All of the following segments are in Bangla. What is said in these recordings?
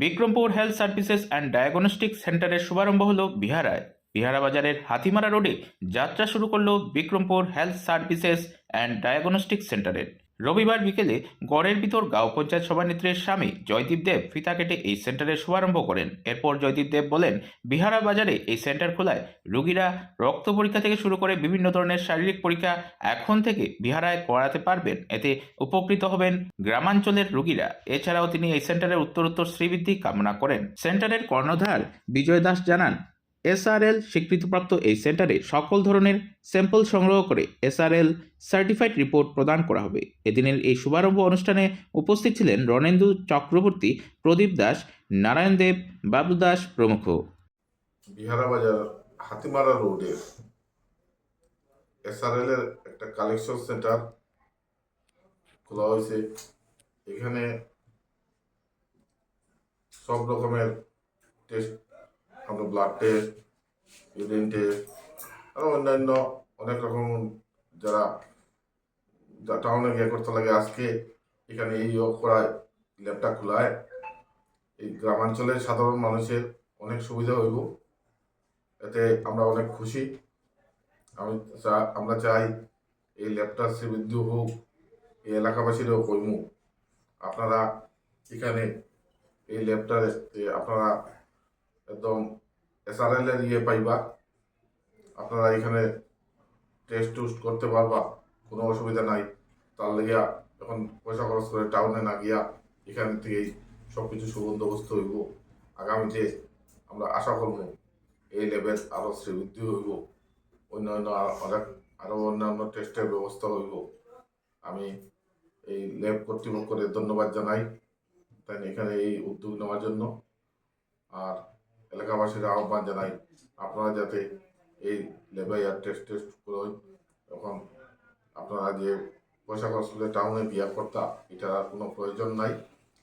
Bikrampur health services and diagnostic সেন্টারের শুভারম্ভ হল বিহারায়। বিহারা বাজারের হাতিমারা রোডে যাত্রা শুরু করল Bikrampur health services and diagnostic সেন্টারের। রবিবার বিকেলে গড়ের ভিতর গাঁও পঞ্চায়েত সভানেত্রীর স্বামী জয়দীপ দেব ফিতা কেটে এই সেন্টারের শুভারম্ভ করেন। এরপর জয়দীপ দেব বলেন, বিহারা বাজারে এই সেন্টার খোলায় রোগীরা রক্ত পরীক্ষা থেকে শুরু করে বিভিন্ন ধরনের শারীরিক পরীক্ষা এখন থেকে বিহারায় করাতে পারবেন। এতে উপকৃত হবেন গ্রামাঞ্চলের রোগীরা। এছাড়াও তিনি এই সেন্টারের উত্তরোত্তর শ্রীবৃদ্ধি কামনা করেন। সেন্টারের কর্ণধার বিজয় দাস জানান এসআরএল স্বীকৃতিপ্রাপ্ত এই সেন্টারে সকল ধরনের স্যাম্পল সংগ্রহ করে এসআরএল সার্টিফাইড রিপোর্ট প্রদান করা হবে। এদিনের এই শুভারম্ভ অনুষ্ঠানে উপস্থিত ছিলেন রণেন্দু চক্রবর্তী, প্রদীপ দাস, নারায়ণ দেব, বাবু দাস প্রমুখ। বিহারা বাজার হাতিমারা রোডে এসআরএল এর একটা কালেকশন সেন্টার খোলা হয়েছে। এখানে সব রকমের test blood test urine test আরও অন্যান্য অনেক রকম যারা টাউনে গিয়ে করতে লাগে, আজকে এখানে এই ইয়ে করায় ল্যাবটা খোলায়। এই গ্রামাঞ্চলের সাধারণ মানুষের অনেক সুবিধা হইব। এতে আমরা অনেক খুশি। আমি আমরা চাই এই ল্যাবটা শ্রীবৃদ্ধি হোক, এই এলাকাবাসীরও কইমু। আপনারা এখানে এই ল্যাবটার আপনারা একদম এসআরএল এর ইয়ে পাইবা। আপনারা এখানে টেস্ট টুস্ট করতে পারবা, কোনো অসুবিধা নাই। তার লেগিয়া এখন পয়সা খরচ করে টাউনে না গিয়া এখান থেকেই সব কিছু সুবন্দোবস্ত হইব। আগামীতে আমরা আশা করব, এই লেভেল আরও শ্রীবৃদ্ধি হইব। অন্যান্য অনেক আরও অন্যান্য টেস্টের ব্যবস্থা হইব। আমি এই ল্যাব কর্তৃপক্ষের ধন্যবাদ জানাই। তাই এখানে এই উদ্যোগ নেওয়ার জন্য। আর এলাকাবাসীর আহ্বান জানাই, আপনারা যাতে এই আর টেস্ট টেস্ট করে তখন আপনারা যে পয়সা খরচ করে টাউনে বিয়া করতা এটার আর কোনো প্রয়োজন নাই।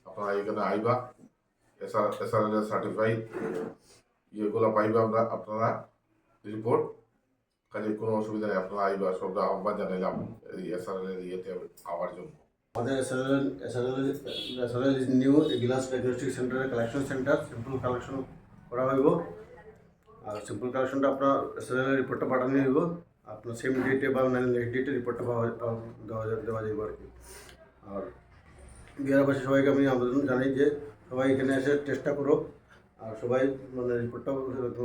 আপনারা এখানে আইবা, এসআর, এসআরএল সার্টিফাইড ইয়েগুলো পাইবা আমরা, আপনারা রিপোর্ট কাজে কোনো অসুবিধা নেই, আপনারা আইবা, সব আহ্বান জানাইলাম, এই এসআরএল ইয়েতে আওয়ার জন্য। আমাদের SLL SLL is new glass diagnostic সেন্টারের কালেকশন সেন্টার সিম্পল কালেকশন করা হইব। আর সিম্পল কালেকশনটা আপনার এসএলএল রিপোর্টটা পাঠানো হইব। আপনার সেম ডেটে বা নেক্সট ডেটে রিপোর্টটা পাওয়া দেওয়া দেওয়া যাবে আর কি। আর বিহারবাসী সবাইকে আমি আবেদন জানাই যে সবাই এখানে এসে চেষ্টা করো। আর সবাই মানে রিপোর্টটা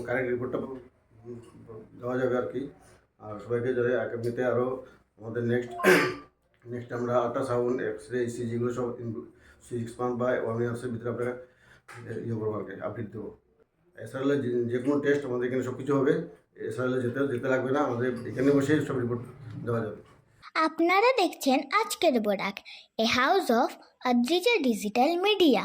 কারেক্ট রিপোর্টটা দেওয়া যাবে আর কি। আর সবাইকে যাতে আগামীতে আরও আমাদের নেক্সট নেক্সট আমরা আল্ট্রাসাউন্ড এক্স রে ইসিজিগুলো সব সিক্স মান্থ বা ওয়ান ইয়ার্সের ভিতরে আমরা ইয়ে করব আর কি আপডেট দেবো। এসআরএল যে কোনো টেস্ট আমাদের এখানে সব কিছু হবে এসআরএলে যেতে যেতে লাগবে না, আমাদের এখানে বসে সব রিপোর্ট দেওয়া যাবে। আপনারা দেখছেন আজকের বোরাক এ house of Adrija digital media